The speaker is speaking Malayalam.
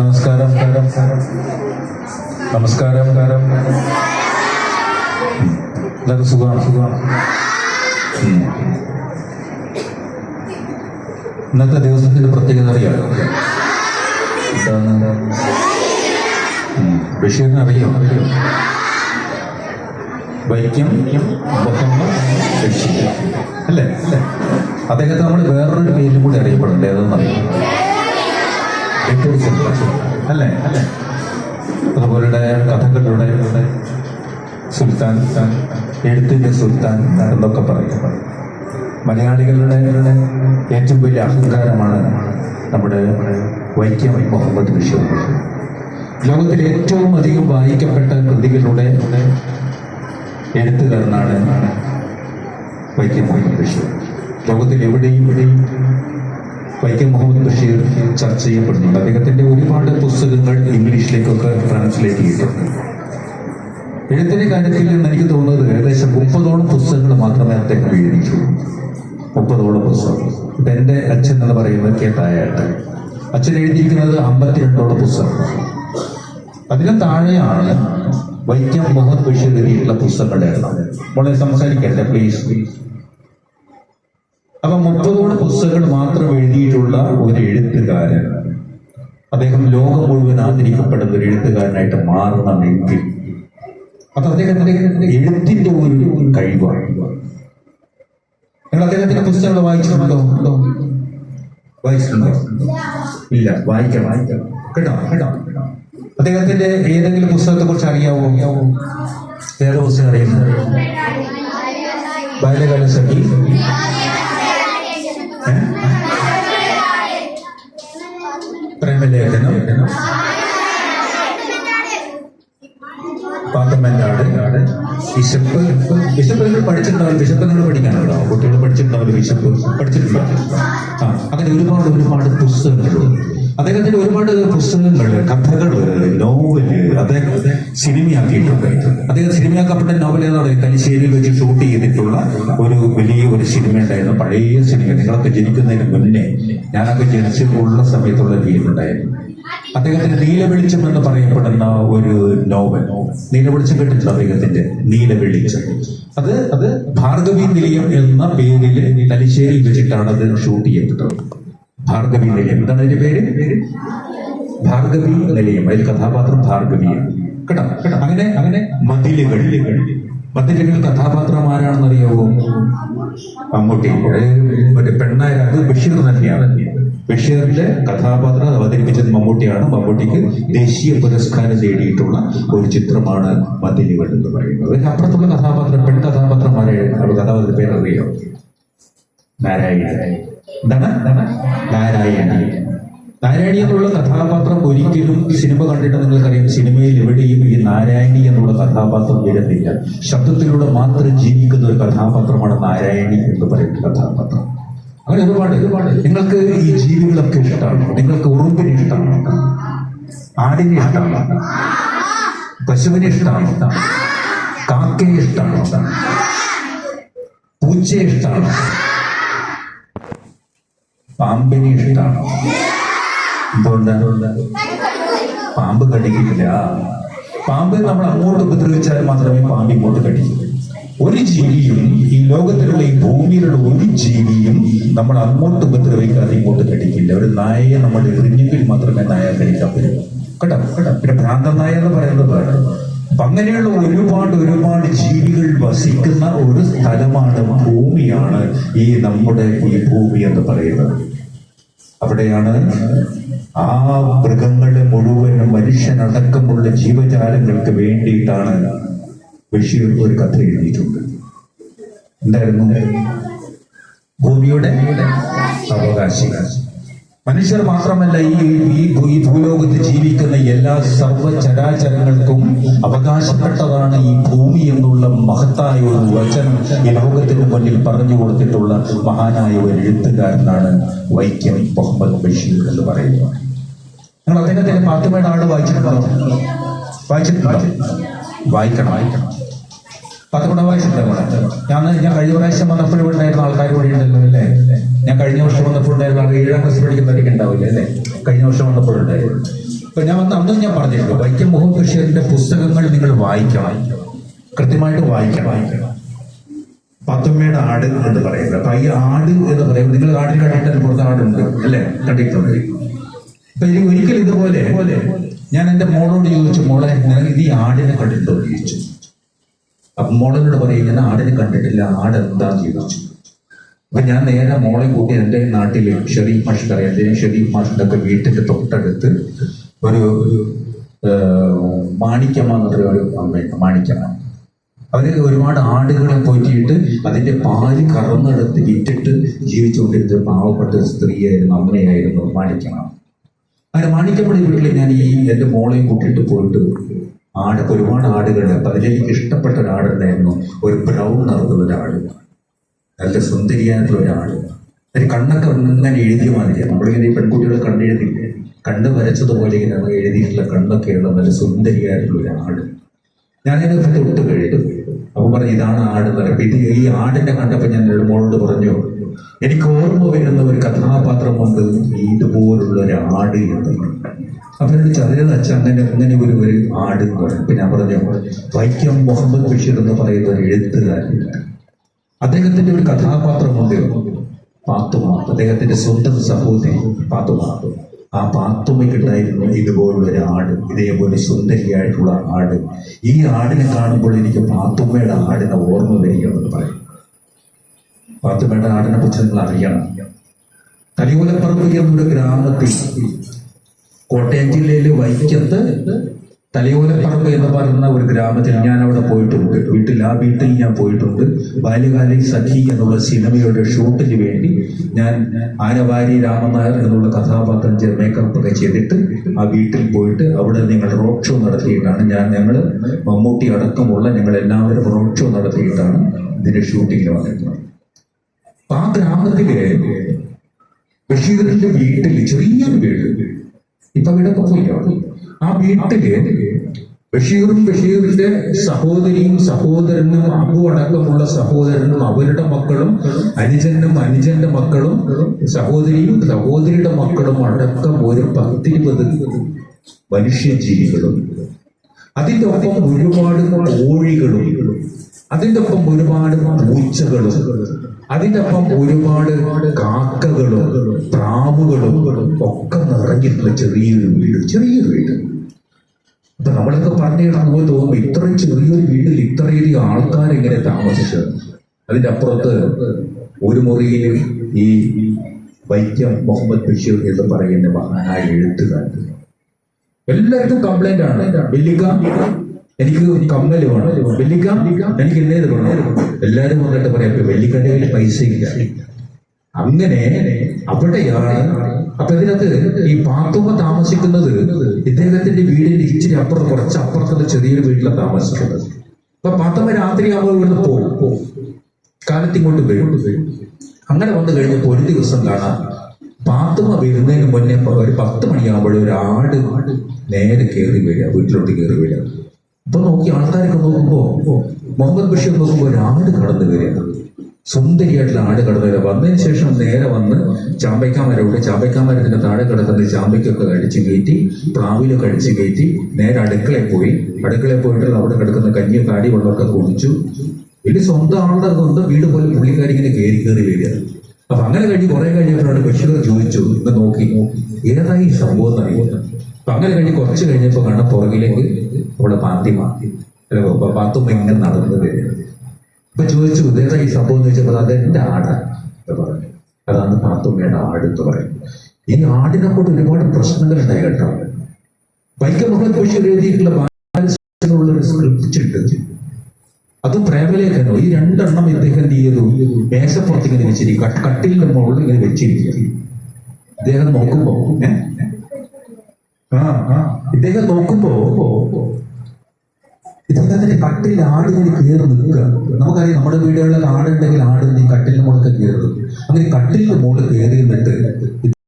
നമസ്കാരം. നമസ്കാരം. കാരം ഇതൊക്കെ സുഖമാണ്. സുഖമാണ്. ഇന്നത്തെ ദിവസത്തിന്റെ പ്രത്യേകത അറിയാം. എന്താണ്. ബഷീറിനെ അറിയോ? അറിയോ വൈക്കം മുഹമ്മദ് അല്ലേ? അല്ലേ? അദ്ദേഹത്തെ നമ്മൾ വേറൊരു പേരിലും കൂടി അറിയപ്പെടുന്നുണ്ട് ഏതെന്നറിയാം സുൽത്താൻ അല്ലേ അതുപോലെ കഥകളുടെ സുൽത്താൻ എഴുത്തിന്റെ സുൽത്താൻ എന്നൊക്കെ പറയും മലയാളികളുടെ ഏറ്റവും വലിയ അഹങ്കാരമാണ് നമ്മുടെ വൈക്കം മുഹമ്മദ് ബഷീർ. ലോകത്തിലെ ഏറ്റവും അധികം വായിക്കപ്പെട്ട കൃതികളുടെ എഴുത്തുകാരനാണ് വൈക്കം മുഹമ്മദ് ബഷീർ. ലോകത്തിൽ എവിടെയും വൈക്കം മുഹമ്മദ് ബഷീർ ചർച്ച ചെയ്യപ്പെടുന്നുണ്ട്. അദ്ദേഹത്തിന്റെ ഒരുപാട് പുസ്തകങ്ങൾ ഇംഗ്ലീഷിലേക്കൊക്കെ ട്രാൻസ്ലേറ്റ് ചെയ്തിട്ടുണ്ട്. എഴുത്തിന്റെ കാര്യത്തിൽ നിന്ന് എനിക്ക് തോന്നുന്നത് ഏകദേശം മുപ്പതോളം പുസ്തകങ്ങൾ മാത്രമേ അദ്ദേഹം എഴുതിയിട്ടുള്ളൂ. മുപ്പതോളം പുസ്തകം. ഇപ്പൊ എന്റെ അച്ഛൻ എന്ന് പറയുന്നത് കെ തായാട്ട് അച്ഛൻ എഴുതിയിരിക്കുന്നത് അമ്പത്തിരണ്ടോളം പുസ്തകം അതിലും താഴെയാണ് വൈക്കം മുഹമ്മദ് ബഷീർ എഴുതിയിട്ടുള്ള പുസ്തകങ്ങളുടെ എണ്ണം. വളരെ സംസാരിക്കട്ടെ പ്ലീസ് പ്ലീസ് അപ്പൊ മുപ്പതോട് പുസ്തകങ്ങൾ മാത്രം എഴുതിയിട്ടുള്ള ഒരു എഴുത്തുകാരൻ. അദ്ദേഹം ലോകം മുഴുവൻ ആദരിക്കപ്പെടുന്ന ഒരു എഴുത്തുകാരനായിട്ട് മാറണമെങ്കിൽ അത് അദ്ദേഹത്തിന്റെ എഴുത്തിന്റെ ഒരു കഴിവാണ്. നിങ്ങൾ അദ്ദേഹത്തിന്റെ പുസ്തകങ്ങൾ വായിച്ചിട്ടുണ്ടോ? ഉണ്ടോ വായിച്ചിട്ടുണ്ടോ? ഇല്ല വായിക്കാം വായിക്കാം. കേട്ടോ കേട്ടോ. അദ്ദേഹത്തിന്റെ ഏതെങ്കിലും പുസ്തകത്തെ കുറിച്ച് അറിയാവോ? അറിയാവോ ഏത് പുസ്തകം അറിയുന്നത് ബാല്യകാല സഖി. ഏ? പ്രേമലേഖനം. പാത്തമ്മനാട് വിശപ്പ് വിശപ്പ് നിങ്ങൾ പഠിച്ചിട്ടുണ്ടാവും വിശപ്പ് നിങ്ങൾ പഠിക്കാനുണ്ടോ? കുട്ടികൾ പഠിച്ചിട്ടുണ്ടാവില്ല വിശപ്പ് പഠിച്ചിട്ടുണ്ടോ? ആ അങ്ങനെ ഒരുപാട് ഒരുപാട് പുസ്തകങ്ങളുണ്ട് അദ്ദേഹത്തിന്റെ ഒരുപാട് പുസ്തകങ്ങൾ കഥകൾ നോവൽ അദ്ദേഹം സിനിമയാക്കിയിട്ടുണ്ട്. അദ്ദേഹം സിനിമയാക്കപ്പെട്ട നോവൽ എന്ന് പറയുന്നത് തലശ്ശേരിയിൽ വെച്ച് ഷൂട്ട് ചെയ്തിട്ടുള്ള ഒരു വലിയ ഒരു സിനിമ ഉണ്ടായിരുന്നു. പഴയ സിനിമ. നിങ്ങളൊക്കെ ജനിക്കുന്നതിന് മുന്നേ ഞാനൊക്കെ ജനിച്ചിട്ടുള്ള സമയത്തുള്ള ഗെയിം ഉണ്ടായിരുന്നു. അദ്ദേഹത്തിന്റെ നീലവെളിച്ചം എന്ന് പറയപ്പെടുന്ന ഒരു നോവൽ. നീലവെളിച്ചം കേട്ടിട്ടുണ്ട് അദ്ദേഹത്തിന്റെ നീലവെളിച്ചം? അത് അത് ഭാർഗവി നിലയം എന്ന പേരിൽ തലശ്ശേരി വെച്ചിട്ടാണ് അത് ഷൂട്ട് ചെയ്യപ്പെട്ടത്. ഭാർഗവി നിലയം എന്താണ് അതിന്റെ പേര്? ഭാർഗവി നിലയം. അതിൽ കഥാപാത്രം ഭാർഗവിയാണ് കേട്ടോ? കേട്ടോ? അങ്ങനെ അങ്ങനെ മതിലുകൾ. മതിലുകൾ കഥാപാത്രം ആരാണെന്നറിയാവോ മമ്മൂട്ടി. അത് മറ്റേ പെണ്ണായ അത് ബഷീർ തന്നെയാണ്. ബഷീറിന്റെ കഥാപാത്രം അവതരിപ്പിച്ചത് മമ്മൂട്ടിയാണ്. മമ്മൂട്ടിക്ക് ദേശീയ പുരസ്കാരം നേടിയിട്ടുള്ള ഒരു ചിത്രമാണ് മതിലുകൾ എന്ന് പറയുന്നത്. അപ്പുറത്തുള്ള കഥാപാത്രം പെൺ കഥാപാത്രമാരെ കഥാപാത്ര പേരറിയോ? നാരായണ എന്താണ് നാരായണി നാരായണി എന്നുള്ള കഥാപാത്രം ഒരിക്കലും സിനിമ കണ്ടിട്ട് നിങ്ങൾക്കറിയാം സിനിമയിൽ എവിടെയും ഈ നാരായണി എന്നുള്ള കഥാപാത്രം വരുന്നില്ല. ശബ്ദത്തിലൂടെ മാത്രം ജീവിക്കുന്ന ഒരു കഥാപാത്രമാണ് നാരായണി എന്ന് പറയുന്ന കഥാപാത്രം. അങ്ങനെ ഒരുപാട് ഒരുപാട്. നിങ്ങൾക്ക് ഈ ജീവികളൊക്കെ ഇഷ്ടമാണ്. നിങ്ങൾക്ക് ഉറുമ്പിനെ ഇഷ്ടമാണ്. ആടിനെ ഇഷ്ടമാണ്. പശുവിനെ ഇഷ്ടമാണ്. കാക്കയെ ഇഷ്ടമാണ്. പൂച്ചയെ ഇഷ്ടമാണ്. പാമ്പിനെ ഇഷ്ടമാണോ? എന്തുകൊണ്ട് പാമ്പ് കടിക്കില്ല പാമ്പ് നമ്മൾ അങ്ങോട്ട് ഉപദ്രവിച്ചാൽ മാത്രമേ പാമ്പ് ഇങ്ങോട്ട് കടിക്കൂ. ഒരു ജീവിയും ഈ ലോകത്തിലുള്ള ഈ ഭൂമിയിലുള്ള ഒരു ജീവിയും നമ്മൾ അങ്ങോട്ട് ഉപദ്രവിക്കാതെ ഇങ്ങോട്ട് കടിക്കില്ല. ഒരു നായയെ നമ്മൾ എറിഞ്ഞെങ്കിൽ മാത്രമേ നായ കടിക്കാൻ പറ്റൂ. കേട്ടോ? കേട്ടോ? പിന്നെ ഭ്രാന്ത നായ എന്ന് പറയുന്നത് വേറെ. അപ്പൊ അങ്ങനെയുള്ള ഒരുപാട് ഒരുപാട് ജീവികൾ വസിക്കുന്ന ഒരു സ്ഥലമാണ് ഭൂമിയാണ് ഈ നമ്മുടെ ഈ ഭൂമി എന്ന് പറയുന്നത്. അവിടെയാണ് ആ മൃഗങ്ങളെ മുഴുവനും മനുഷ്യനടക്കമുള്ള ജീവജാലങ്ങൾക്ക് വേണ്ടിയിട്ടാണ് ബഷീർ ഒരു കഥ എഴുതിയിട്ടുണ്ട്. എന്തായിരുന്നു? ഭൂമിയുടെ അവകാശി മനുഷ്യർ മാത്രമല്ല ഈ ഈ ഈ ഭൂലോകത്ത് ജീവിക്കുന്ന എല്ലാ സർവചരാചരങ്ങൾക്കും അവകാശപ്പെട്ടതാണ് ഈ ഭൂമി എന്നുള്ള മഹത്തായ ഒരു വചനം ഈ ലോകത്തിന് മുന്നിൽ പറഞ്ഞു കൊടുത്തിട്ടുള്ള മഹാനായ ഒരു എഴുത്തുകാരനാണ് വൈക്കം മുഹമ്മദ് ബഷീർ എന്ന് പറയുന്നത്. നിങ്ങൾ അദ്ദേഹത്തിന്റെ പാത്തുമേടാണ് വായിച്ചിട്ടുണ്ടോ? വായിച്ചിട്ടുണ്ടോ? വായിക്കണം വായിക്കണം. പത്തുകൂടെ വായിച്ചിട്ടുണ്ടോ ഞാൻ ഞാൻ കഴിഞ്ഞ പ്രാവശ്യം വന്നപ്പോഴും ഇവിടെ ഉണ്ടായിരുന്ന ആൾക്കാർ കൂടി ഉണ്ടല്ലോ അല്ലേ? ഞാൻ കഴിഞ്ഞ വർഷം വന്നപ്പോൾ ഉണ്ടായിരുന്ന ആൾ ഏഴാം ക്ലാസ് പഠിക്കുന്നവരൊക്കെ ഉണ്ടാവില്ലേ അല്ലേ? കഴിഞ്ഞ വർഷം വന്നപ്പോഴുണ്ടായിരുന്നു ഇപ്പൊ ഞാൻ വന്ന അന്നും ഞാൻ പറഞ്ഞിട്ടുണ്ട് വൈക്കം മുഹമ്മദ് ബഷീറിന്റെ പുസ്തകങ്ങൾ നിങ്ങൾ വായിക്കണം. കൃത്യമായിട്ട് വായിക്കണം. വായിക്കണം ആട് എന്ന് പറയുന്നത്. അപ്പൊ ഈ ആട് എന്ന് പറയുമ്പോൾ നിങ്ങൾ ആടിൽ കണ്ടിട്ട് പുറത്ത് ആടുണ്ട് അല്ലേ? കണ്ടിട്ടുണ്ട്. അപ്പൊ ഇനി ഒരിക്കലും ഇതുപോലെ ഞാൻ എന്റെ മോളോട് ചോദിച്ചു മോളെ ഇത് ഈ ആടിനെ കണ്ടിട്ടുണ്ടോ ചോദിച്ചു അപ്പൊ മോളോട് പറയും ഞാൻ ആടിനെ കണ്ടിട്ടില്ല ആട് എന്താ ജീവിച്ചു? അപ്പൊ ഞാൻ നേരെ മോളെ കൂട്ടി എന്റെ നാട്ടിലെ ഷെറീഫ് മാഷ് അറിയാം അദ്ദേഹം ഷെറീഫ് മാഷിന്റെ ഒക്കെ വീട്ടിന്റെ തൊട്ടടുത്ത് ഒരു മാണിക്കമ്മ എന്നൊരു ഒരു അമ്മയുണ്ട് മാണിക്കമ്മ അവർ ഒരുപാട് ആടുകളെ പോറ്റിയിട്ട് അതിന്റെ പാൽ കറന്നെടുത്ത് വിറ്റിട്ട് ജീവിച്ചുകൊണ്ടിരുന്ന പാവപ്പെട്ട ഒരു സ്ത്രീയായിരുന്നു അമ്മയായിരുന്നു മാണിക്കമ്മ അങ്ങനെ മാണിക്കമ്മയുടെ വീട്ടിൽ ഞാൻ ഈ എന്റെ മോളെയും കൂട്ടിയിട്ട് പോയിട്ട് ആട് ഒരുപാട് ആടുകൾ അപ്പൊ അതിലെനിക്ക് ഇഷ്ടപ്പെട്ട ഒരു ആടുണ്ടായിരുന്നു ഒരു ബ്രൗൺ നിറത്തുള്ള ഒരു ആട്. നല്ല സുന്ദരിയായിട്ടുള്ള ഒരാൾ അതിന് കണ്ണൊക്കെ ഇങ്ങനെ എഴുതിയ മാതിരിയാണ് നമ്മളിങ്ങനെ ഈ പെൺകുട്ടികളെ കണ്ണെഴുതി കണ്ണ് വരച്ചതുപോലെ ഇങ്ങനെ എഴുതിയിട്ടുള്ള കണ്ണൊക്കെയുള്ള നല്ല സുന്ദരിയായിട്ടുള്ള ഒരാൾ ഞാനിത് തൊട്ട് കഴിഞ്ഞു. അപ്പൊ പറഞ്ഞു ഇതാണ് ആട് എന്ന് പറയും ഇത് ഈ ആടിനെ കണ്ടപ്പോൾ ഞാൻ എന്റെ മോളോട് പറഞ്ഞു എനിക്ക് ഓർമ്മ വരുന്ന ഒരു കഥാപാത്രമുണ്ട് ഇതുപോലുള്ള ഒരു ആട് എന്ന് അപ്പൊ എന്നോട് ചതിരത് അച്ഛൻ അങ്ങനെ അങ്ങനെ ഒരു ഒരു ആട് എന്ന് പറഞ്ഞു. അപ്പൊ ഞാൻ പറഞ്ഞു വൈക്കം മുഹമ്മദ് ബഷീർ എന്ന് പറയുന്ന ഒരു എഴുത്തുകാരൻ അദ്ദേഹത്തിന്റെ ഒരു കഥാപാത്രമുണ്ട്. പാത്തുമ അദ്ദേഹത്തിന്റെ സ്വന്തം സഹോദരി പാത്തുമ ആ പാത്തുമയ്ക്കുണ്ടായിരുന്നു ഇതുപോലുള്ള ഒരു ആട് ഇതേപോലെ സുന്ദരിയായിട്ടുള്ള ആട്. ഈ ആടിനെ കാണുമ്പോൾ എനിക്ക് പാത്തുമ്മയുടെ ആടിനെ ഓർമ്മ വരികയാണെന്ന് പറയും. പാത്തുമ്മയുടെ ആടിനെ കുറിച്ച് നിങ്ങൾ അറിയണം. തലിയോലപ്പറമ്പ് എന്നൊരു ഗ്രാമത്തിൽ കോട്ടയം ജില്ലയിലെ വൈക്കത്ത് തലയോലപ്പറമ്പ് എന്ന് പറയുന്ന ഒരു ഗ്രാമത്തിൽ ഞാൻ അവിടെ പോയിട്ടുണ്ട്. വീട്ടിൽ ആ വീട്ടിൽ ഞാൻ പോയിട്ടുണ്ട്. ബാല്യകാലി സഖി എന്നുള്ള സിനിമയുടെ ഷൂട്ടിന് വേണ്ടി ഞാൻ ആനവാരി രാമനായർ എന്നുള്ള കഥാപാത്രം മേക്കപ്പ് ഒക്കെ ചെയ്തിട്ട് ആ വീട്ടിൽ പോയിട്ട് അവിടെ നിങ്ങൾ റോഡ് ഷോ നടത്തിയിട്ടാണ് ഞാൻ ഞങ്ങൾ മമ്മൂട്ടി അടക്കമുള്ള ഞങ്ങൾ എല്ലാവരും റോഡ് ഷോ നടത്തിയിട്ടാണ് ഇതിന്റെ ഷൂട്ടിങ്ങിന് വന്നിട്ടുള്ളത് ആ ഗ്രാമത്തിലെ ബഷീറിന്റെ വീട്ടിൽ ചെറിയൊരു വീട്. ഇപ്പൊ വീടൊക്കെ പോയി? ആ വീട്ടിൽ ബഷീറും ബഷീറിന്റെ സഹോദരിയും സഹോദരനും അബു അടക്കമുള്ള സഹോദരനും അവരുടെ മക്കളും അനുജനും അനുജന്റെ മക്കളും സഹോദരിയും സഹോദരിയുടെ മക്കളും അടക്കം ഒരു പത്തിരുപത് മനുഷ്യജീവികളും. അതിന്റെ ഒപ്പം ഒരുപാട് കോഴികളും അതിന്റെ ഒപ്പം ഒരുപാട് പൂച്ചകളും അതിന്റെ ഒപ്പം ഒരുപാട് കാക്കകളും പ്രാവുകളും ഒക്കെ നിറഞ്ഞിട്ടുള്ള ചെറിയൊരു വീട്. ചെറിയൊരു വീട്. അപ്പൊ നമ്മളൊക്കെ പറഞ്ഞു നമ്മൾ തോന്നുമ്പോ ഇത്രയും ചെറിയൊരു വീട്ടിൽ ഇത്രയധികം ആൾക്കാർ എങ്ങനെ താമസിച്ചത്. അതിന്റെ അപ്പുറത്ത് ഒരു മുറിയിൽ ഈ വൈക്കം മുഹമ്മദ് ബഷീർ എന്ന് പറയുന്ന മഹാനായ എഴുത്തുകാരൻ. എല്ലാവർക്കും കംപ്ലൈന്റ് ആണ്. വെല്ലിക്ക എനിക്ക് കമ്മൽ വേണം. വെല്ലിക്ക എനിക്ക് ഇന്നേത് വേണം. എല്ലാരും വന്നിട്ട് പറയാം വെല്ലിക്കന്റെ കയ്യിൽ പൈസ ഇല്ല അങ്ങനെ അവിടെയാണ് അപ്പൊ ഇതിനകത്ത് ഈ പാത്തുമ്മ താമസിക്കുന്നത് ഇദ്ദേഹത്തിന്റെ വീടിന്റെ ഇച്ചിരി അപ്പുറത്ത് കുറച്ച് അപ്പുറത്തുള്ള ചെറിയൊരു വീട്ടിലാണ് താമസിക്കുന്നത്. അപ്പൊ പാത്തുമ്മ രാത്രി ആകുമ്പോൾ ഇവിടുന്ന് പോകും കാലത്തിങ്ങോട്ട് വരും. അങ്ങനെ വന്നു കഴിഞ്ഞപ്പോ ഒരു ദിവസം കാണാം പാത്തുമ്മ വരുന്നതിന് മുന്നേ ഒരു പത്ത് മണിയാകുമ്പോൾ ഒരു ആട് നേരെ കയറി വീഴുക വീട്ടിലോട്ട് കയറി വരിക. അപ്പൊ നോക്കി ആൾക്കാരൊക്കെ നോക്കുമ്പോ മുഹമ്മദ് ബഷീർ നോക്കുമ്പോ ഒരു ആട് കടന്നു വരിക സുന്ദരിയായിട്ടുള്ള ആട് കടന്നു വരിക വന്നതിന് ശേഷം നേരെ വന്ന് ചാമ്പയ്ക്കാമരവിടെ ചാമ്പയ്ക്കാമരത്തിന്റെ താഴെ കിടക്കുന്ന ചാമ്പയ്ക്കൊക്കെ അടിച്ചു കയറ്റി പ്ലാവിലൊക്കെ അടിച്ചു കയറ്റി നേരെ അടുക്കളയിൽ പോയി. അടുക്കളയിൽ പോയിട്ട് അവിടെ കിടക്കുന്ന കഞ്ഞി കാടി വെള്ളമൊക്കെ കുടിച്ചു. ഇത് സ്വന്തം ആളുടെ സ്വന്തം വീട് പോലെ പുള്ളിക്കാരി ഇങ്ങനെ കയറി കയറി വരിക. അപ്പൊ അങ്ങനെ കഴിഞ്ഞ് കുറെ കഴിഞ്ഞപ്പോഴാണ് ബഷീർ ചോദിച്ചു ഇന്ന് നോക്കി ഏതായി സംഭവം എന്നറിയുന്നത് അപ്പൊ അങ്ങനെ കഴിഞ്ഞ് കുറച്ച് കഴിഞ്ഞപ്പോ കാണാൻ പുറകിലേക്ക് അവിടെ പാത്തിമ പാത്തുമ്മ ഇങ്ങനെ നടന്നു വരിക. അപ്പൊ ചോദിച്ചു ഇതേതാ ഈ സംഭവം? എന്ന് ചോദിച്ചപ്പോൾ അത് എന്റെ ആടാ. പറഞ്ഞു. അതാണ് പാത്തുമ്മയുടെ ആട് എന്ന് പറയുന്നത്. ഈ ആടിനെ കൊണ്ട് ഒരുപാട് പ്രശ്നങ്ങൾ ഉണ്ടായി കേട്ടോ. വൈക്കം മുഹമ്മദ് ബഷീർ എഴുതിയിട്ടുള്ള സ്ക്രിപ്റ്റ് ഉണ്ട്. അതും പ്രേമലേഖനോ ഈ രണ്ടെണ്ണം ഇദ്ദേഹം എന്ത് ചെയ്തു? മേശപ്പുറത്ത് ഇങ്ങനെ വെച്ചിരിക്കും. കട്ട്- കട്ടിലിന്റെ മുകളിൽ ഇങ്ങനെ വെച്ചിരിക്കുക ഇദ്ദേഹം നോക്കുമ്പോ ഏ? ആ ആ. ഇദ്ദേഹം നോക്കുമ്പോ ഇദ്ദേഹത്തിന്റെ കട്ടിൽ ആടിങ്ങനെ കയറി നിൽക്കുക. നമുക്കറിയാം നമ്മുടെ വീടുകളിൽ ആടുണ്ടെങ്കിൽ ആടിന്റെ കട്ടിലിന് മുകളിൽ കയറും. അങ്ങനെ കട്ടിലിന് മുകളിൽ കയറി നിന്നിട്ട്